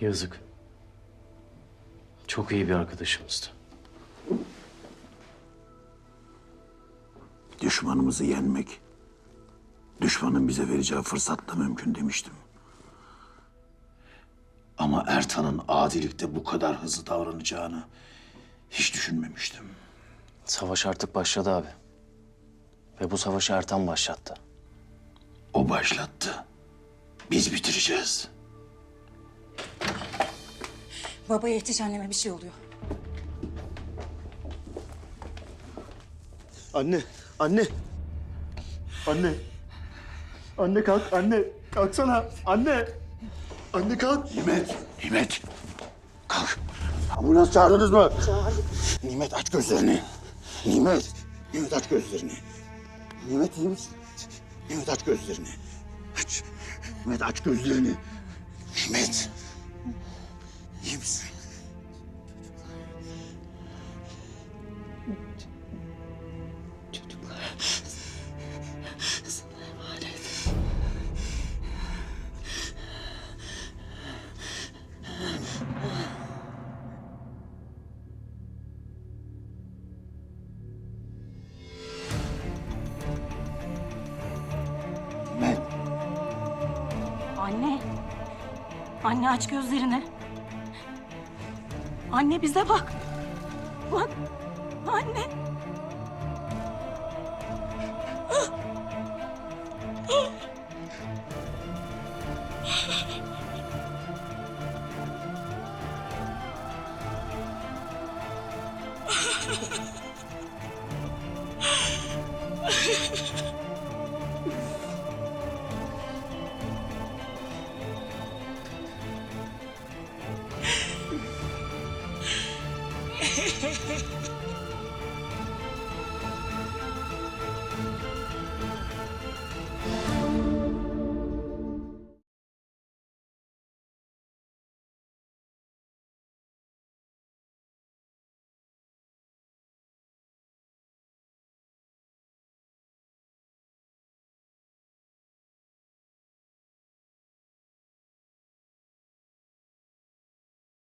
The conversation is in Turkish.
Yazık. Çok iyi bir arkadaşımızdı. Düşmanımızı yenmek, düşmanın bize vereceği fırsatla mümkün demiştim. Ama Ertan'ın adilikte bu kadar hızlı davranacağını hiç düşünmemiştim. Savaş artık başladı abi. Ve bu savaşı Ertan başlattı. O başlattı. Biz bitireceğiz. Baba yetiş anneme bir şey oluyor. Anne, anne. Anne. Anne kalk, anne. Kalksana, anne. Anne kalk. Nimet, Nimet. Kalk. Ambulans çağırdınız mı? Çağırdık. Nimet aç gözlerini. Nimet, Nimet aç gözlerini. Nimet iyi misin? Nimet aç gözlerini. Aç. Nimet aç gözlerini. Nimet. Nimet. Anne. Anne aç gözlerini. Anne bize bak. Bak. Anne.